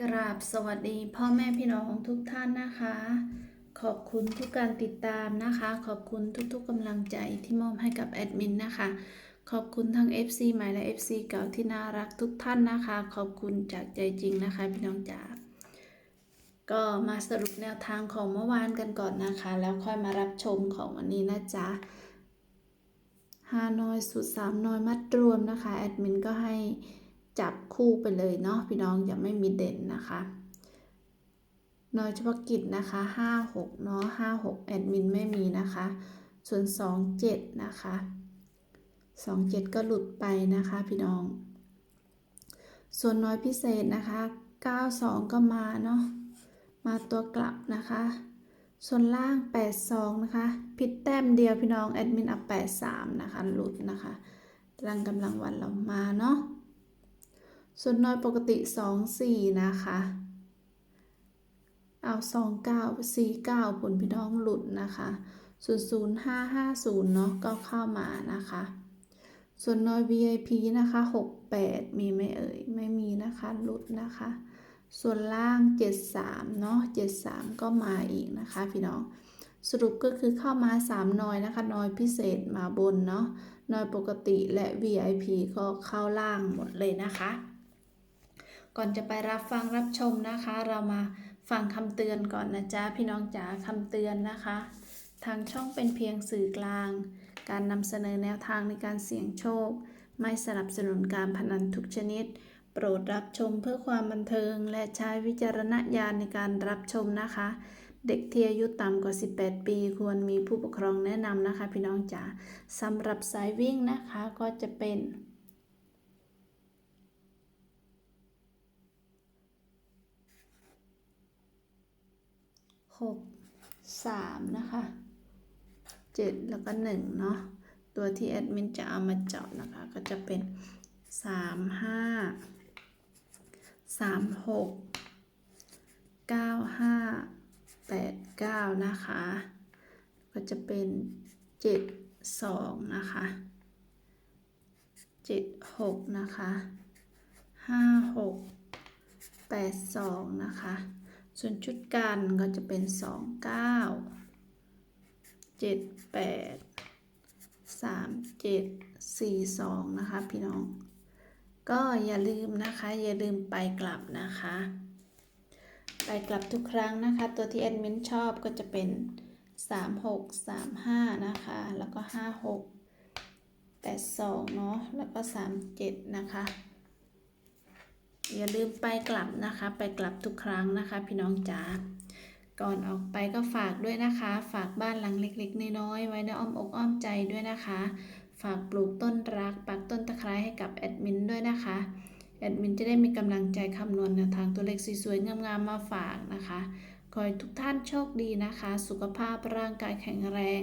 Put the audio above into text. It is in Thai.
กราบสวัสดีพ่อแม่พี่น้องทุกท่านนะคะ ขอบคุณทุกการติดตามนะคะ ขอบคุณทุกๆกำลังใจที่มอบให้กับแอดมินนะคะ ขอบคุณทั้ง FC ใหม่และ FC เก่าที่น่ารักทุกท่านนะคะ ขอบคุณจากใจจริงนะคะพี่น้องจ๋าก็มาสรุปแนวทางของเมื่อวานกันก่อนนะคะ แล้วค่อยมารับชมของวันนี้นะจ๊ะฮานอยสุดสามนอยมัดรวมนะคะแอดมินก็ให้ จับคู่ไปเลยเนาะพี่น้องอย่าไม่มีเด่นนะคะน้อยเฉพาะกิจนะคะห้าหกเนาะห้าหกแอดมินไม่มีนะคะ ส่วนสองเจ็ดนะคะสองเจ็ดก็หลุดไปนะคะพี่น้อง ส่วนน้อยพิเศษนะคะเก้าสองก็มาเนาะ มาตัวกลับนะคะ ส่วนล่างแปดสองนะคะ ผิดแต้มเดียวพี่น้อง แอดมินเอาแปดสามนะคะ หลุดนะคะรังกำลังวันเรามาเนาะ ส่วนน้อยปกติ 2 4 นะคะ เอา2 9 4 9ผลพี่น้องหลุดนะคะส่วน0 5 5 0เนาะก็เข้ามานะคะ ส่วนน้อย VIP นะคะ 6 8 มีไหมเอ่ย ไม่มีนะคะหลุดนะคะ ส่วนล่าง 73 เนาะ73 ก็มาอีกนะคะ พี่น้องสรุปก็คือเข้ามา 3 น้อยนะคะน้อยพิเศษมาบนเนาะน้อยปกติและ VIP ก็เข้าล่างหมดเลยนะคะ ก่อนจะไปรับฟังรับชมนะคะ เรามาฟังคำเตือนก่อนนะจ๊ะพี่น้องจ๋าคำเตือนนะคะ ทางช่องเป็นเพียงสื่อกลาง การนำเสนอแนวทางในการเสี่ยงโชค ไม่สนับสนุนการพนันทุกชนิด โปรดรับชมเพื่อความบันเทิง และใช้วิจารณญาณในการรับชมนะคะ เด็กที่อายุต่ำกว่า 18 ปี ควรมีผู้ปกครองแนะนำนะคะ พี่น้องจ๋าสำหรับสายวิ่งนะคะก็จะเป็น กสามนะคะเจ็ดแล้วก็หนึ่งเนาะตัวที่แอดมินจะเอามาเจาะนะคะ ก็จะเป็นสามห้าสามหกเก้าห้าแปดเก้านะคะ ก็จะเป็นเจ็ดสองนะคะเจ็ดหกนะคะห้าหกแปดสองนะคะ ส่วนชุดกันก็จะเป็น 2 9 7 8 3 7 4 2 นะคะพี่น้อง ก็อย่าลืมนะคะ อย่าลืมไปกลับนะคะ ไปกลับทุกครั้งนะคะ ตัวที่แอดมินชอบก็จะเป็น 3 6 3 5 นะคะ แล้วก็ 5 6 8 2 เนาะแล้วก็ 3 7 นะคะ อย่าลืมไปกลับนะคะ ไปกลับทุกครั้งนะคะ พี่น้องจ๋าก่อนออกไปก็ฝากด้วยนะคะ ฝากบ้านหลังเล็กๆน้อยๆไว้ในอ้อมอกอ้อมใจด้วยนะคะ ฝากปลูกต้นรักปักต้นตะไคร้ให้กับแอดมินด้วยนะคะแอดมินจะได้มีกำลังใจคำนวณแนวทางตัวเลขสวยๆงามๆมาฝากนะคะ ขอให้ทุกท่านโชคดีนะคะ สุขภาพร่างกายแข็งแรง